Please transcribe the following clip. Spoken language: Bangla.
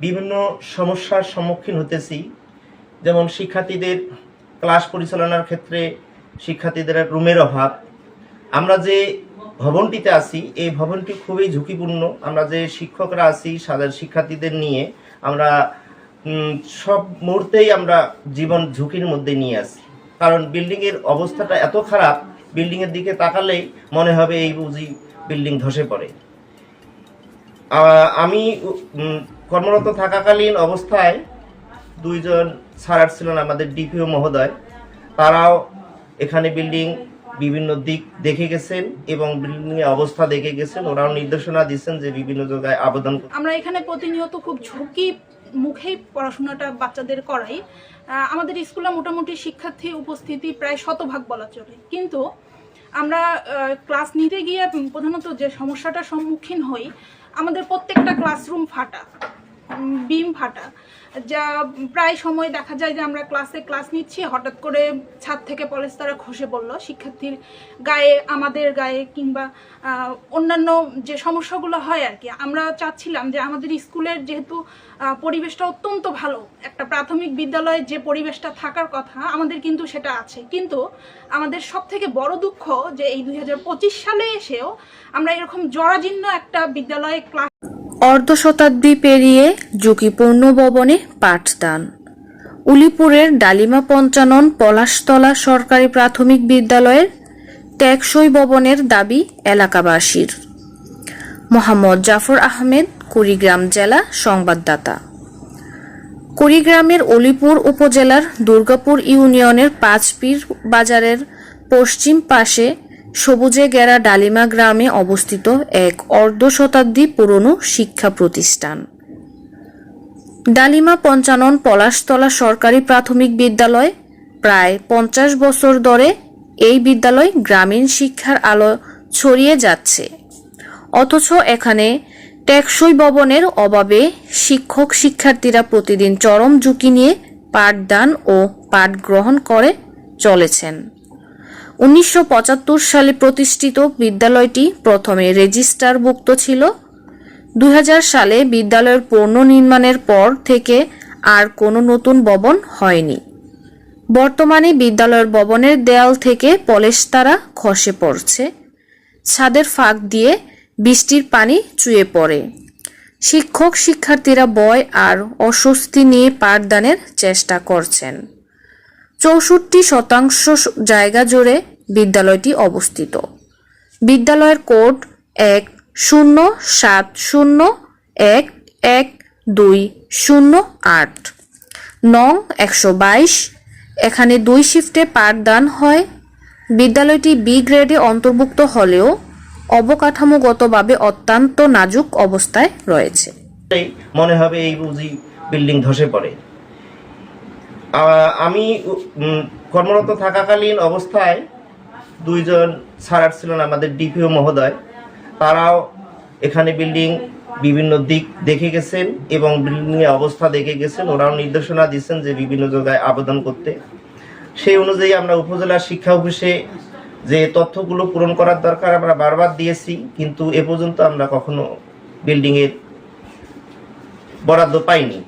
বিভিন্ন সমস্যার সম্মুখীন হতেছি। যেমন শিক্ষার্থীদের ক্লাস পরিচালনার ক্ষেত্রে শিক্ষার্থীদের রুমের অভাব। আমরা যে ভবনটিতে আছি, এই ভবনটি খুবই ঝুঁকিপূর্ণ। আমরা যে শিক্ষকরা আছি, সাধারণ শিক্ষার্থীদের নিয়ে আমরা সব মুহূর্তেই আমরা জীবন ঝুঁকির মধ্যে নিয়ে আসি কারণ বিল্ডিংয়ের অবস্থাটা এত খারাপ, বিল্ডিংয়ের দিকে তাকালেই মনে হবে এই বুঝি বিল্ডিং ধসে পড়ে। আমি কর্মরত থাকাকালীন অবস্থায় দুইজন স্যার ছিলেন আমাদের ডিপিও মহোদয়। তারাও এখানে বিল্ডিং বিভিন্ন দিক দেখে গেছেন এবং বিল্ডিং এর অবস্থা দেখে গেছেন। ওরাও নির্দেশনা দিচ্ছেন যে বিভিন্ন জায়গায় আবেদন আমরা এখানে প্রতিনিয়ত খুব ঝুঁকি মুখেই পড়াশোনাটা বাচ্চাদের করাই। আমাদের স্কুলে মোটামুটি শিক্ষার্থী উপস্থিতি প্রায় শতভাগ বলা চলে। কিন্তু আমরা ক্লাস নিতে গিয়ে প্রধানত যে সমস্যাটার সম্মুখীন হই আমাদের প্রত্যেকটা ক্লাসরুম ফাটা। বিম ফাটা যা প্রায় সময় দেখা যায় যে আমরা ক্লাসে ক্লাস নিচ্ছি, হঠাৎ করে ছাদ থেকে পলেস্তারা খসে পড়ল। শিক্ষার্থীর গায়ে, আমাদের গায়ে কিংবা অন্যান্য যে সমস্যাগুলো হয় আর কি, আমরা চাচ্ছিলাম যে আমাদের স্কুলের যেহেতু পরিবেশটা অত্যন্ত ভালো, একটা প্রাথমিক বিদ্যালয়ে যে পরিবেশটা থাকার কথা, আমাদের কিন্তু সেটা আছে। কিন্তু আমাদের সব থেকে বড় দুঃখ যে এই দুই হাজার পঁচিশ সালে এসেও আমরা এরকম জরাজীর্ণ একটা বিদ্যালয়ে ক্লাস অর্ধ শতাব্দী পেরিয়ে ঝুঁকিপূর্ণ ভবনে পাঠদান। উলিপুরের ডালিমা পঞ্চানন পলাশতলা সরকারি প্রাথমিক বিদ্যালয়ের টেকসই ভবনের দাবি এলাকাবাসীর। মোহাম্মদ জাফর আহমেদ, কুড়িগ্রাম জেলা সংবাদদাতা। কুড়িগ্রামের অলিপুর উপজেলার দুর্গাপুর ইউনিয়নের পাঁচপীর বাজারের পশ্চিম পাশে সবুজে গেরা ডালিমা গ্রামে অবস্থিত এক অর্ধ শতাব্দী পুরনো শিক্ষা প্রতিষ্ঠান। ডালিমা পঞ্চানন পলাশতলা সরকারি প্রাথমিক বিদ্যালয় প্রায় পঞ্চাশ বছর ধরে এই বিদ্যালয় গ্রামীণ শিক্ষার আলো ছড়িয়ে যাচ্ছে। অথচ এখানে টেকসই ভবনের অভাবে শিক্ষক শিক্ষার্থীরা প্রতিদিন চরম ঝুঁকি নিয়ে পাঠদান ও পাঠ গ্রহণ করে চলেছেন। উনিশশো পঁচাত্তর সালে প্রতিষ্ঠিত বিদ্যালয়টি প্রথমে রেজিস্টারভুক্ত ছিল। দুই হাজার সালে বিদ্যালয়ের পুনর্নির্মাণের পর থেকে আর কোনো নতুন ভবন হয়নি। বর্তমানে বিদ্যালয়ের ভবনের দেয়াল থেকে পলেস্তারা খসে পড়ছে। ছাদের ফাঁক দিয়ে বৃষ্টির পানি চুয়ে পড়ে। শিক্ষক শিক্ষার্থীরা বয় আর অস্বস্তি নিয়ে পাঠদানের চেষ্টা করছেন। চৌষট্টি শতাংশ জায়গা জুড়ে বিদ্যালয়টি অবস্থিত। বিদ্যালয়ের কোড এক শূন্য সাত শূন্য এক এক দুই শূন্য আট। নং একশো বাইশ, এখানে দুই শিফটে পাঠদান হয়। বিদ্যালয়টি বি গ্রেডে অন্তর্ভুক্ত হলেও অবকাঠামোগতভাবে অত্যন্ত নাজুক অবস্থায় রয়েছে। মনে হবে এই বুঝি বিল্ডিং ধসে পড়ে। আমি কর্মরত থাকাকালীন অবস্থায় দুইজন স্যার ছিলেন আমাদের ডিপিও মহোদয়। তারাও এখানে বিল্ডিং বিভিন্ন দিক দেখে গেছেন এবং বিল্ডিং এর অবস্থা দেখে গেছেন। ওরাও নির্দেশনা দিচ্ছেন যে বিভিন্ন জায়গায় আবেদন করতে। সেই অনুযায়ী আমরা উপজেলা শিক্ষা অফিসে যে তথ্যগুলো পূরণ করার দরকার আমরা বারবার দিয়েছি, কিন্তু এ পর্যন্ত আমরা কখনো বিল্ডিংয়ের বরাদ্দ পাইনি।